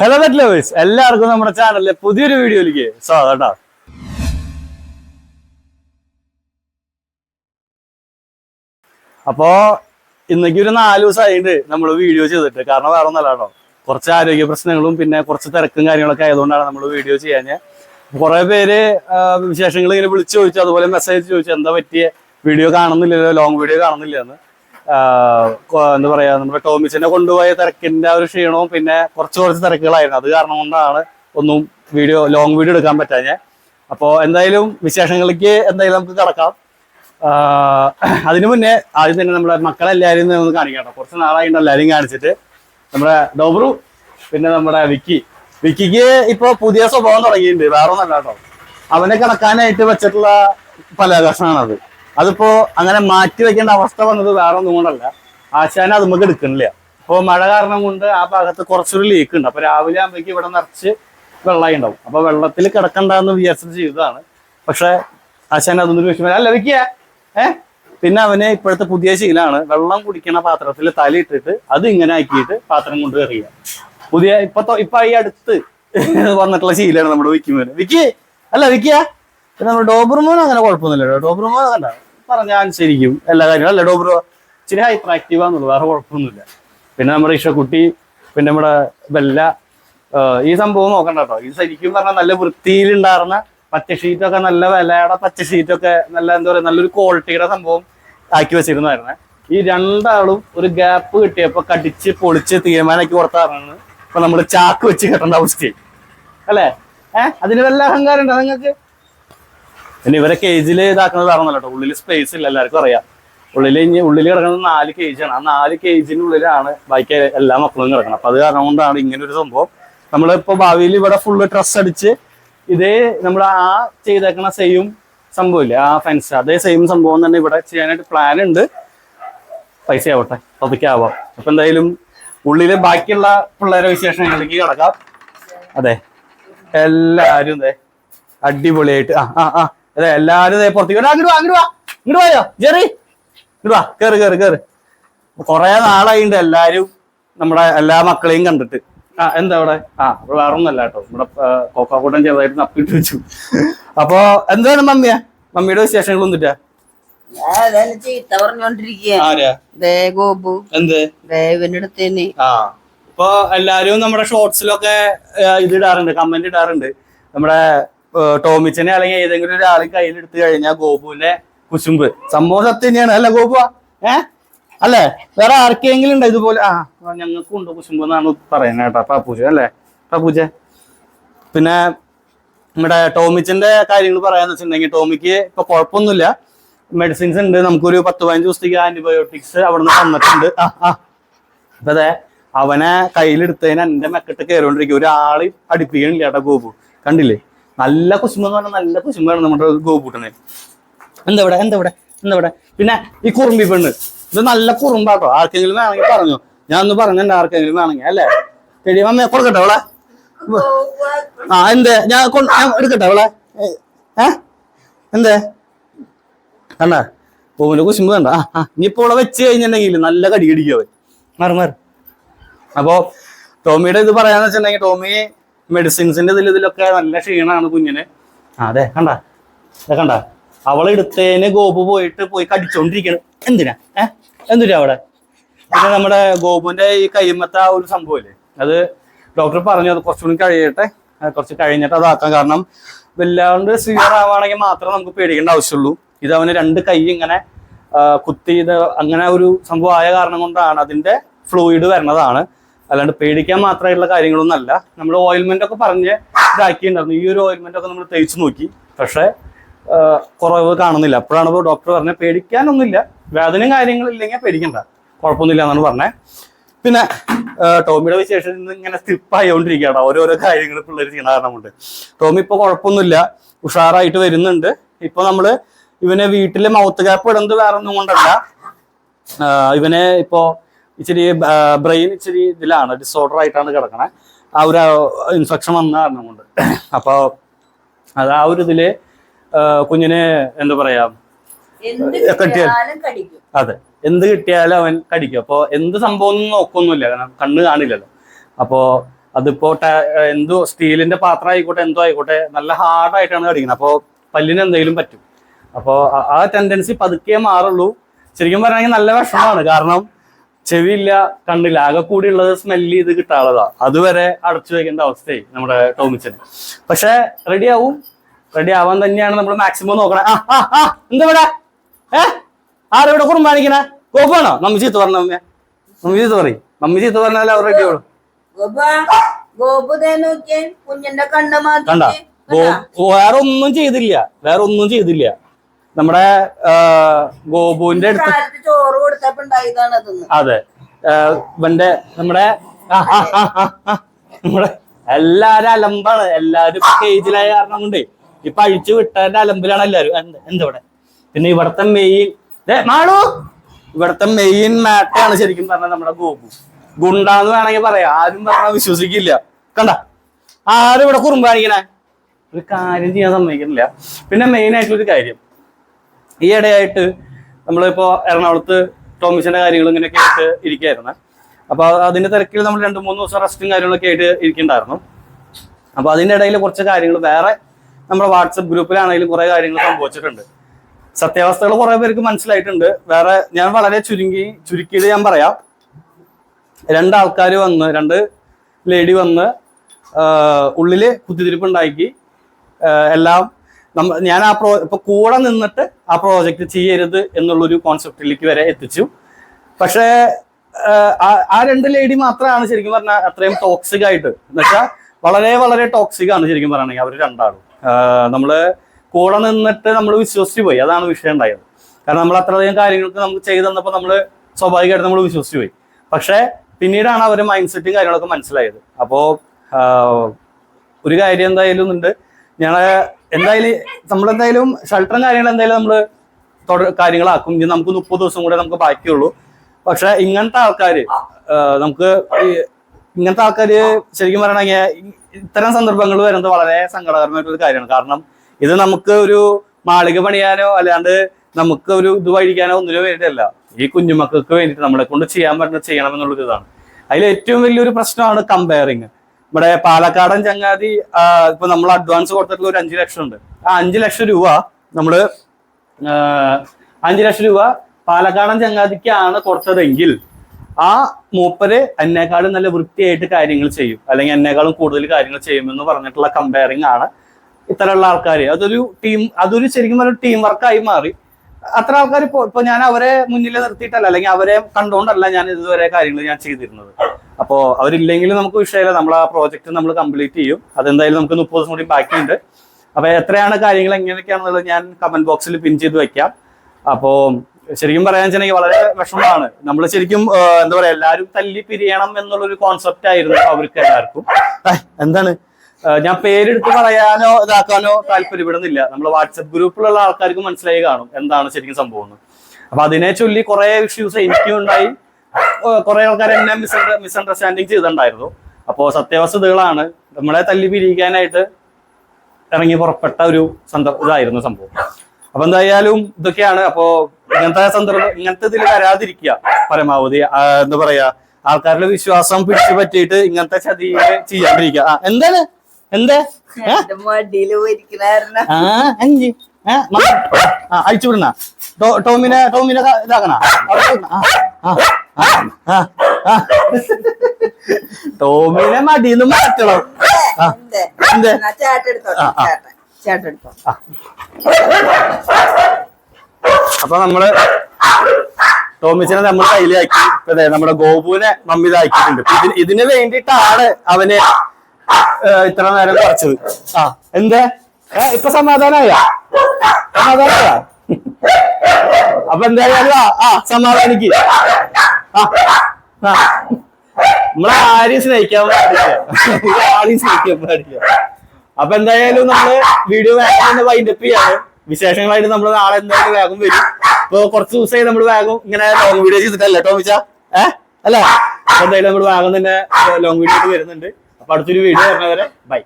Hello wet lovers എല്ലാവർക്കും നമ്മുടെ ചാനലിലെ പുതിയൊരു വീഡിയോയിലേക്ക് സ്വാഗതം കേട്ടോ. അപ്പോ ഇന്നേക്ക് ഒരു നാല് ദിവസമായിട്ട് നമ്മൾ വീഡിയോ ചെയ്തിട്ട്. കാരണം വേറെ ഒന്നല്ല കേട്ടോ. കുറച്ച് ആരോഗ്യ പ്രശ്നങ്ങളും പിന്നെ കുറച്ച് തിരക്കും കാര്യങ്ങളൊക്കെ ആയതുകൊണ്ടാണ് നമ്മൾ വീഡിയോ ചെയ്യാൻ കുറെ പേര് വിശേഷങ്ങൾ ഇങ്ങനെ വിളിച്ചു ചോദിച്ചു അതുപോലെ മെസ്സേജ് ചോദിച്ചു എന്താ പറ്റിയ? വീഡിയോ കാണുന്നില്ലല്ലോ ലോങ് വീഡിയോ കാണുന്നില്ല എന്ന്. എന്താ പറയാ നമ്മുടെ ടോമിച്ചിനെ കൊണ്ടുപോയ തിരക്കിന്റെ ആ ഒരു ക്ഷീണവും പിന്നെ കുറച്ച് കുറച്ച് തിരക്കുകളായിരുന്നു. അത് കാരണം കൊണ്ടാണ് ഒന്നും വീഡിയോ ലോങ് വീഡിയോ എടുക്കാൻ പറ്റാഞ്ഞേ. അപ്പോ എന്തായാലും വിശേഷങ്ങളിലേക്ക് എന്തായാലും നമുക്ക് കിടക്കാം. അതിനു മുന്നേ ആദ്യം തന്നെ നമ്മുടെ മക്കളെല്ലാവരും ഒന്ന് കാണിക്കാം കേട്ടോ. കുറച്ച് നാളായിട്ട് എല്ലാവരും കാണിച്ചിട്ട്. നമ്മുടെ ഡോബ്രു പിന്നെ നമ്മുടെ വിക്കി. വിക്കിക്ക് ഇപ്പൊ പുതിയ സ്വഭാവം തുടങ്ങിയിട്ടുണ്ട്. വേറെ ഒന്നല്ല കേട്ടോ. അവനെ കിടക്കാനായിട്ട് വെച്ചിട്ടുള്ള പലകഷ്ണമാണ് അത് അതിപ്പോ അങ്ങനെ മാറ്റി വെക്കേണ്ട അവസ്ഥ വന്നത് വേറെ ഒന്നും കൊണ്ടല്ല. ആശാന അത് നമുക്ക് എടുക്കണില്ല. അപ്പോൾ മഴ കാരണം കൊണ്ട് ആ ഭാഗത്ത് കുറച്ചൊരു ലീക്ക് ഉണ്ട്. അപ്പൊ രാവിലെ ആകുമ്പോഴേക്ക് ഇവിടെ നിറച്ച് വെള്ളമായി ഉണ്ടാവും. അപ്പൊ വെള്ളത്തിൽ കിടക്കണ്ടെന്ന് വിചാരിച്ചിട്ട് ചെയ്തതാണ്. പക്ഷെ ആശാന അതൊന്നും വിഷമം അല്ല വിക്കിയ. ഏഹ് പിന്നെ അവന് ഇപ്പോഴത്തെ പുതിയ ശീലാണ്. വെള്ളം കുടിക്കണ പാത്രത്തിൽ തലയിട്ടിട്ട് അത് ഇങ്ങനെ ആക്കിയിട്ട് പാത്രം കൊണ്ട് എറിയുക. പുതിയ ഇപ്പൊ ഇപ്പൊ ഈ അടുത്ത് വന്നിട്ടുള്ള ശീലാണ് നമ്മുടെ വിക്കിമോന് വിക്കി അല്ല വിക്കിയ. പിന്നെ നമ്മുടെ ഡോബർമോൻ അങ്ങനെ കുഴപ്പമൊന്നുമില്ല ഡോബർമോൻ കണ്ട? പറഞ്ഞാൽ അനുസരിക്കും. എല്ലാ കാര്യങ്ങളും. അല്ല ഡോബ്രോ ഇച്ചിരി ഹൈപ്പർ ആക്റ്റീവ് ആണെന്നുള്ളൂ. വേറെ കുഴപ്പമൊന്നുമില്ല. പിന്നെ നമ്മുടെ ഇഷക്കുട്ടി പിന്നെ നമ്മുടെ ബെല്ല ഈ സംഭവം നോക്കണ്ട കേട്ടോ. ഇത് ശരിക്കും പറഞ്ഞാൽ നല്ല വൃത്തിയിലുണ്ടായിരുന്ന പച്ച ഷീറ്റൊക്കെ നല്ല വിലയുടെ പച്ച ഷീറ്റൊക്കെ നല്ല എന്താ പറയുക നല്ലൊരു ക്വാളിറ്റിയുടെ സംഭവം ആക്കി വെച്ചിരുന്നായിരുന്നേ ഈ രണ്ടാളും ഒരു ഗ്യാപ്പ് കിട്ടിയപ്പോൾ കടിച്ച് പൊളിച്ച് തീരുമാനമാക്കി കൊടുത്താറാണ് ഇപ്പൊ നമ്മൾ ചാക്ക് വെച്ച് കെട്ടേണ്ട അവസ്ഥയായി. അല്ലേ? ഏഹ് അതിന് വല്ല അഹങ്കാരം ഉണ്ടോ നിങ്ങൾക്ക്? പിന്നെ ഇവരെ കേജിൽ ഇതാക്കുന്നത് വേറൊന്നല്ല കേട്ടോ. ഉള്ളിൽ സ്പേസ് ഇല്ല എല്ലാവർക്കും അറിയാം. ഉള്ളിൽ ഇനി ഉള്ളിൽ കിടക്കുന്നത് നാല് കേജ് ആണ്. ആ നാല് കേജിനുള്ളിലാണ് ബാക്കി എല്ലാ മക്കളും കിടക്കണം അപ്പൊ അത് കാരണം കൊണ്ടാണ് ഇങ്ങനെ ഒരു സംഭവം നമ്മളിപ്പോ ഭാവിയിൽ ഇവിടെ ഫുള്ള് ഡ്രസ് അടിച്ച് ഇതേ നമ്മൾ ആ ചെയ്തേക്കണ സെയിം സംഭവമില്ലേ ആ ഫെൻസ് അതേ സെയിം സംഭവം തന്നെ ഇവിടെ ചെയ്യാനായിട്ട് പ്ലാൻ ഉണ്ട്. പൈസ ആവട്ടെ പതുക്കാവാം അപ്പൊ എന്തായാലും ഉള്ളിൽ ബാക്കിയുള്ള പിള്ളേരെ വിശേഷങ്ങളിലേക്ക് കിടക്കാം. അതെ. എല്ലാരും അതെ അടിപൊളിയായിട്ട് ആ ആ ആ. അതെ എല്ലാരും പുറത്തേക്ക് അങ്ങോട്ട് വാ അങ്ങോട്ട് വാ ഇങ്ങോട്ട് വായോ ജെറി ഇങ്ങോട്ട് വാ. കേറ് കേറ് കേറ്. കൊറേ നാളായിണ്ട് എല്ലാരും നമ്മുടെ എല്ലാ മക്കളെയും കണ്ടിട്ട്. ആ എന്താ അവിടെ? ആ അപ്പൊ വേറെ ഒന്നല്ല കേട്ടോ ഇവിടെ കോക്കാക്കൂട്ടം ചെറുതായിട്ട് നപ്പിട്ട് വെച്ചു. അപ്പൊ എന്താണ് മമ്മിയ? മമ്മിയുടെ വിശേഷങ്ങൾ അതന്നെ ചീത്ത പറഞ്ഞോണ്ടിരിക്കുക ഇപ്പൊ എല്ലാരും നമ്മുടെ ഷോർട്സിലൊക്കെ ഇത് ഇടാറുണ്ട് കമന്റ് ഇടാറുണ്ട്. നമ്മുടെ ടോമിച്ചനെ അല്ലെങ്കിൽ ഏതെങ്കിലും ഒരാൾ കയ്യിലെടുത്ത് കഴിഞ്ഞാൽ ഗോപുവിന്റെ കുശുമ്പ്. സംഭവം സത്യം തന്നെയാണ്. അല്ല ഗോപു? ഏ? അല്ലേ? വേറെ ആർക്കെങ്കിലും ഉണ്ടോ ഇതുപോലെ? ആ ഞങ്ങൾക്കും ഉണ്ട് കുശുമ്പ് എന്നാണ് പറയുന്നത് കേട്ടോ പാപ്പൂജ അല്ലേ? പാപ്പൂജ. പിന്നെ നമ്മുടെ ടോമിച്ചിന്റെ കാര്യങ്ങൾ പറയാന്ന് വെച്ചിട്ടുണ്ടെങ്കിൽ ടോമിക്ക് ഇപ്പൊ കുഴപ്പമൊന്നുമില്ല. മെഡിസിൻസ് ഉണ്ട്. നമുക്കൊരു പത്ത് പതിനഞ്ച് ദിവസത്തേക്ക് ആന്റിബയോട്ടിക്സ് അവിടെ നിന്ന് തന്നിട്ടുണ്ട് അപ്പൊ അതെ അവനെ കയ്യിലെടുത്തതിന് എന്റെ മെക്കെട്ട് കയറിക്കൊണ്ടിരിക്കും ഒരാൾ അടുപ്പിക്കണില്ല ഏട്ടാ ഗോപു. കണ്ടില്ലേ? നല്ല കുസുമ എന്ന് പറഞ്ഞാൽ നല്ല കുസുമ്പാണ് നമ്മുടെ ഗോപൂട്ടന്. എന്താ ഇവിടെ? എന്താ ഇവിടെ? എന്താ ഇവിടെ? പിന്നെ ഈ കുറുമ്പി പെണ്ണ്. ഇത് നല്ല കുറുമ്പാട്ടോ. ആർക്കെങ്കിലും വേണമെങ്കിൽ പറഞ്ഞു. ഞാൻ ഒന്ന് പറഞ്ഞിട്ടുണ്ട് ആർക്കെങ്കിലും വേണമെങ്കിൽ അല്ലേ? ശരി അമ്മ കൊടുക്കട്ടെ അവളെ? ആ എന്തേ? ഞാൻ എടുക്കട്ടെ അവളെ? ഏ എന്തേ? കണ്ട? പൂവിന്റെ കുശുമ്പ് കണ്ട? ആ ഇനിയിപ്പോ അവളെ വെച്ച് കഴിഞ്ഞിട്ടുണ്ടെങ്കിൽ നല്ല കടി കടിക്കും മാറി മാറി. അപ്പോ ടോമിയുടെ ഇത് പറയാന്ന് വെച്ചിട്ടുണ്ടെങ്കിൽ ടോമി മെഡിസിൻസിന്റെ ഇതിൽ ഇതിലൊക്കെ നല്ല ക്ഷീണാണ് കുഞ്ഞിന്. അതെ. കണ്ട? അതെ കണ്ട? അവളെടുത്തേന് ഗോപു പോയിട്ട് പോയി കടിച്ചോണ്ടിരിക്കണം. എന്തിനാ? ഏഹ് എന്തിനാ അവിടെ? പിന്നെ നമ്മുടെ ഗോപുവിന്റെ ഈ കൈമത്ത ആ ഒരു സംഭവമില്ലേ അത് ഡോക്ടർ പറഞ്ഞു അത് കുറച്ചുകൂടി കഴിയട്ടെ. കുറച്ച് കഴിഞ്ഞിട്ട് അതാക്കാം. കാരണം വല്ലാണ്ട് സിവിയർ ആവുകയാണെങ്കിൽ മാത്രമേ നമുക്ക് പേടിക്കേണ്ട ആവശ്യമുള്ളൂ. ഇത് അവന് രണ്ട് കൈ ഇങ്ങനെ കുത്തി ഇത് അങ്ങനെ ഒരു സംഭവമായ കാരണം കൊണ്ടാണ് അതിന്റെ ഫ്ലൂയിഡ് വരുന്നതാണ്. അല്ലാണ്ട് പേടിക്കാൻ മാത്രമായിട്ടുള്ള കാര്യങ്ങളൊന്നും അല്ല നമ്മൾ ഓയിൽമെന്റ് ഒക്കെ പറഞ്ഞ് ഇതാക്കിയിട്ടുണ്ടായിരുന്നു. ഈ ഒരു ഓയിൽമെന്റ് ഒക്കെ നമ്മൾ തേച്ച് നോക്കി. പക്ഷേ കുറവ് കാണുന്നില്ല. അപ്പോഴാണ് ഡോക്ടർ പറഞ്ഞത് പേടിക്കാനൊന്നുമില്ല. വേദനയും കാര്യങ്ങളും ഇല്ലെങ്കിൽ പേടിക്കണ്ട. കുഴപ്പമൊന്നുമില്ല എന്നാണ് പറഞ്ഞത് പിന്നെ ടോമിയുടെ വിശേഷം ഇങ്ങനെ സ്റ്റിപ്പ് ആയിക്കൊണ്ടിരിക്കുകയാണ്. ഓരോരോ കാര്യങ്ങൾ പിള്ളേർ ചെയ്യണ കാരണമുണ്ട് ടോമി ഇപ്പോൾ കുഴപ്പമൊന്നുമില്ല. ഉഷാറായിട്ട് വരുന്നുണ്ട്. ഇപ്പോൾ നമ്മൾ ഇവനെ വീട്ടിലെ മൗത്ത് ഗ്യാപ്പ് ഇടുന്നത് വേറെ ഒന്നും കൊണ്ടല്ല ഇവനെ ഇപ്പോ ഇച്ചിരി ബ്രെയിൻ ഇച്ചിരി ഇതിലാണ് ഡിസോർഡർ ആയിട്ടാണ് കിടക്കണേ. ആ ഒരു ഇൻഫെക്ഷൻ വന്ന കാരണം കൊണ്ട്. അപ്പോൾ അത് ആ ഒരു ഇതിൽ കുഞ്ഞിനെ എന്താ പറയാ കെട്ടിയാൽ. അതെ എന്ത് കിട്ടിയാലും അവൻ കടിക്കും. അപ്പോൾ എന്ത് സംഭവം ഒന്നും നോക്കൊന്നുമില്ല കാരണം കണ്ണ് കാണില്ലല്ലോ. അപ്പോൾ അതിപ്പോ എന്തോ സ്റ്റീലിന്റെ പാത്രം ആയിക്കോട്ടെ എന്തോ ആയിക്കോട്ടെ നല്ല ഹാർഡായിട്ടാണ് കടിക്കുന്നത് അപ്പോൾ പല്ലിന് എന്തെങ്കിലും പറ്റും. അപ്പോൾ ആ ടെൻഡൻസി പതുക്കെ മാറുള്ളൂ. ശരിക്കും പറയുകയാണെങ്കിൽ നല്ല വിഷമമാണ്. കാരണം ചെവിയില്ല കണ്ണില്ല. ആകെ കൂടി ഉള്ളത് സ്മെല്ല് ചെയ്ത് കിട്ടാനുള്ളതാ. അതുവരെ അടച്ചു വെക്കേണ്ട അവസ്ഥയായി നമ്മുടെ ടോമിച്ചന് പക്ഷെ റെഡി ആവും. റെഡി ആവാൻ തന്നെയാണ് നമ്മൾ മാക്സിമം നോക്കണേ. ആ ആ ആ എന്താ ഇവിടെ? ഏ? ആരെവിടെ കുറുമ്പാണിക്കണേ കോപ്പാണോ നമ്മ ചീത്ത പറഞ്ഞ അമ്മ നമ്മി ചീത്ത പറയും. നമ്മ ചീത്ത പറഞ്ഞാലേ അവർ റെഡി ആവുള്ളൂ. കണ്ട? വേറെ ഒന്നും ചെയ്തില്ല. വേറെ ഒന്നും ചെയ്തില്ല. നമ്മുടെ ഗോപുവിന്റെ അടുത്ത് ചോറ് കൊടുത്തപ്പോ അതെ. ഇവന്റെ നമ്മുടെ നമ്മുടെ എല്ലാരും അലമ്പാണ്. എല്ലാരും കേജിലായ കാരണം കൊണ്ട് ഇപ്പൊ അഴിച്ചു വിട്ടതിന്റെ അലമ്പിലാണ് എല്ലാരും. എന്തവിടെ പിന്നെ ഇവിടത്തെ മെയിൻ മാളു! ഇവിടത്തെ മെയിൻ മാറ്റാണ് ശരിക്കും പറഞ്ഞാൽ നമ്മുടെ ഗോപു. ഗുണ്ടാന്ന് വേണമെങ്കിൽ പറയാം. ആരും പറഞ്ഞാൽ വിശ്വസിക്കില്ല. കണ്ട? ആരും ഇവിടെ കുറുമ്പ് കാണിക്കണേ? ഒരു കാര്യം ചെയ്യാൻ സമ്മതിക്കുന്നില്ല. പിന്നെ മെയിൻ ആയിട്ടുള്ള ഒരു കാര്യം. ഈ ഇടയായിട്ട് നമ്മളിപ്പോ എറണാകുളത്ത് ടോമിസിന്റെ കാര്യങ്ങൾ ഇങ്ങനെ കേട്ട് ഇരിക്കുകയായിരുന്നു. അപ്പൊ അതിന്റെ തിരക്കിൽ നമ്മൾ രണ്ട് മൂന്ന് ദിവസം റെസ്റ്റും കാര്യങ്ങളൊക്കെ ആയിട്ട് ഇരിക്കണ്ടായിരുന്നു. അപ്പൊ അതിന്റെ ഇടയിൽ കുറച്ച് കാര്യങ്ങൾ വേറെ നമ്മുടെ വാട്സപ്പ് ഗ്രൂപ്പിലാണെങ്കിലും കുറെ കാര്യങ്ങൾ സംഭവിച്ചിട്ടുണ്ട്. സത്യാവസ്ഥകൾ കുറെ പേർക്ക് മനസ്സിലായിട്ടുണ്ട്. വേറെ ഞാൻ വളരെ ചുരുങ്ങി ചുരുക്കിയത് ഞാൻ പറയാം. രണ്ടാൾക്കാർ വന്ന് രണ്ട് ലേഡി വന്ന് ഉള്ളിൽ കുത്തിത്തിരിപ്പ് ഉണ്ടാക്കി എല്ലാം ഞാൻ ആ പ്രോ ഇപ്പൊ കൂടെ നിന്നിട്ട് ആ പ്രോജക്റ്റ് ചെയ്യരുത് എന്നുള്ളൊരു കോൺസെപ്റ്റിലേക്ക് വരെ എത്തിച്ചു. പക്ഷേ ആ- രണ്ട് ലേഡി മാത്രമാണ് ശരിക്കും പറഞ്ഞാൽ അത്രയും ടോക്സിക് ആയിട്ട്. എന്നുവെച്ചാൽ വളരെ വളരെ ടോക്സിക് ആണ് ശരിക്കും പറയുകയാണെങ്കിൽ അവർ രണ്ടാളും. നമ്മൾ കൂടെ നിന്നിട്ട് നമ്മൾ വിശ്വസിച്ചു പോയി. അതാണ് വിഷയം ഉണ്ടായത്. കാരണം നമ്മൾ അത്രയധികം കാര്യങ്ങൾക്ക് നമുക്ക് ചെയ്തു തന്നപ്പോൾ നമ്മൾ സ്വാഭാവികമായിട്ട് നമ്മൾ വിശ്വസിച്ചു പോയി. പക്ഷേ പിന്നീടാണ് അവരുടെ മൈൻഡ് സെറ്റും കാര്യങ്ങളൊക്കെ മനസ്സിലായത്. അപ്പോൾ ഒരു കാര്യം എന്തായാലും ഉണ്ട്. ഞാൻ എന്തായാലും നമ്മളെന്തായാലും ഷെൽട്ടറും കാര്യങ്ങളും എന്തായാലും നമ്മൾ കാര്യങ്ങളാക്കും. ഇനി നമുക്ക് മുപ്പത് ദിവസം കൂടെ നമുക്ക് ബാക്കിയുള്ളൂ. പക്ഷെ ഇങ്ങനത്തെ ആൾക്കാര് നമുക്ക് ഇങ്ങനത്തെ ആൾക്കാര് ശരിക്കും പറയണെങ്കിൽ ഇത്തരം സന്ദർഭങ്ങൾ വരുന്നത് വളരെ സങ്കടകരമായിട്ടുള്ള കാര്യമാണ്. കാരണം ഇത് നമുക്ക് ഒരു മാളിക പണിയാനോ അല്ലാണ്ട് നമുക്ക് ഒരു ഇത് വഴിക്കാനോ ഒന്നിനോ വേണ്ടിയല്ല. ഈ കുഞ്ഞുമക്കൾക്ക് വേണ്ടിയിട്ട് നമ്മളെ കൊണ്ട് ചെയ്യാൻ പറ്റുന്ന ചെയ്യണം എന്നുള്ളൊരു ഇതാണ് അതിൽ ഏറ്റവും വലിയൊരു പ്രശ്നമാണ് കമ്പയറിങ് ഇവിടെ പാലക്കാടൻ ചങ്ങാതി ഇപ്പൊ നമ്മൾ അഡ്വാൻസ് കൊടുത്തിട്ടുള്ള ഒരു അഞ്ചു ലക്ഷം ഉണ്ട്. ആ അഞ്ചു ലക്ഷം രൂപ നമ്മൾ ആ, അഞ്ചു ലക്ഷം രൂപ പാലക്കാടൻ ചങ്ങാതിക്കാണ് കൊടുത്തതെങ്കിൽ ആ മൂപ്പര് എന്നെക്കാളും നല്ല വൃത്തിയായിട്ട് കാര്യങ്ങൾ ചെയ്യും. അല്ലെങ്കിൽ എന്നെക്കാളും കൂടുതൽ കാര്യങ്ങൾ ചെയ്യുമെന്ന് പറഞ്ഞിട്ടുള്ള കമ്പയറിംഗ് ആണ് ഇത്തരമുള്ള ആൾക്കാർ അതൊരു ടീം അതൊരു ശരിക്കും പറഞ്ഞ ടീം വർക്കായി മാറി. അത്ര ആൾക്കാർ ഇപ്പോൾ ഇപ്പൊ ഞാൻ അവരെ മുന്നിൽ നിർത്തിയിട്ടല്ല. അല്ലെങ്കിൽ അവരെ കണ്ടുകൊണ്ടല്ല ഞാൻ ഇതുവരെ കാര്യങ്ങൾ ഞാൻ ചെയ്തിരുന്നത്. അപ്പോ അവരില്ലെങ്കിലും നമുക്ക് വിഷയമില്ല. നമ്മൾ ആ പ്രോജക്റ്റ് നമ്മൾ കംപ്ലീറ്റ് ചെയ്യും. അതെന്തായാലും നമുക്ക് മുപ്പത് ദിവസം കൂടി ബാക്കിയുണ്ട്. അപ്പോൾ എത്രയാണ് കാര്യങ്ങൾ എങ്ങനെയൊക്കെയാണെന്നുള്ളത് ഞാൻ കമന്റ് ബോക്സിൽ പിൻ ചെയ്ത് വെക്കാം. അപ്പോൾ ശരിക്കും പറയാൻ വെച്ചിട്ടുണ്ടെങ്കിൽ വളരെ വിഷമമാണ്. നമ്മൾ ശരിക്കും എന്താ പറയാ എല്ലാവരും തല്ലി പിരിയണം എന്നുള്ളൊരു കോൺസെപ്റ്റ് ആയിരുന്നു അവർക്ക് എല്ലാവർക്കും. എന്താണ്? ഞാൻ പേരെടുത്ത് പറയാനോ ഇതാക്കാനോ താല്പര്യപ്പെടുന്നില്ല നമ്മൾ വാട്സപ്പ് ഗ്രൂപ്പിലുള്ള ആൾക്കാർക്ക് മനസ്സിലായി കാണും. എന്താണ് ശരിക്കും സംഭവം അപ്പൊ അതിനെ ചൊല്ലി കുറെ ഇഷ്യൂസ് എനിക്കും ഉണ്ടായി. കുറെ ആൾക്കാർ എന്നെ മിസ് മിസ്അണ്ടർസ്റ്റാൻഡിങ് ചെയ്തിട്ടുണ്ടായിരുന്നു. അപ്പോ സത്യവസ്തുതകളാണ് നമ്മളെ തല്ലി പിരിക്കാനായിട്ട് ഇറങ്ങി പുറപ്പെട്ട ഒരു സന്ദർഭം ഇതായിരുന്നു സംഭവം. അപ്പൊ എന്തായാലും ഇതൊക്കെയാണ്. അപ്പോ ഇങ്ങനത്തെ സന്ദർഭം ഇങ്ങനത്തെ ഇതിൽ വരാതിരിക്കുക. പരമാവധി എന്താ പറയാ ആൾക്കാരുടെ വിശ്വാസം പിടിച്ചു പറ്റിയിട്ട് ഇങ്ങനത്തെ ചതി ചെയ്യാണ്ടിരിക്കുക. എന്താണ്? എന്താ? അയച്ചു അഞ്ച് വിടണ. ടോമിനെ ടോമിനെ ഇതാക്കണ. ടോമിനെ മടിന്ന് മാറ്റണം. അപ്പൊ നമ്മൾ ടോമിച്ചിനെ നമ്മൾ കയ്യിലാക്കി. ദേ നമ്മുടെ ഗോപുവിനെ മമ്മി ഇതാക്കിയിട്ടുണ്ട്. ഇതിന് വേണ്ടിയിട്ടാണ് അവന് ഇത്ര നേരം കുറച്ചത് ആ എന്തേ? ഏ, ഇപ്പൊ സമാധാനായ? സമാധാനായ? അപ്പൊ എന്തായാലും ആ സമാധാനിക്ക്. നമ്മളെ ആരെയും സ്നേഹിക്കാൻ പാടില്ല. ആരെയും സ്നേഹിക്കാൻ പാടില്ല. അപ്പൊ എന്തായാലും നമ്മൾ വീഡിയോ വേഗം വൈൻഡപ്പ് ചെയ്യാണ്. വിശേഷങ്ങളായിട്ട് നമ്മൾ നാളെ എന്തായാലും വേഗം വരും. ഇപ്പൊ കുറച്ച് ദിവസമായി നമ്മൾ വേഗം ഇങ്ങനെ ലോങ് വീഡിയോ ചെയ്തിട്ടല്ലേ ടോമിച്ച ഏഹ് അല്ലേ? എന്തായാലും നമ്മൾ വേഗം തന്നെ ലോങ് വീഡിയോ വരുന്നുണ്ട്. അപ്പൊ അടുത്തൊരു വീഡിയോ വരുന്നവരെ ബൈ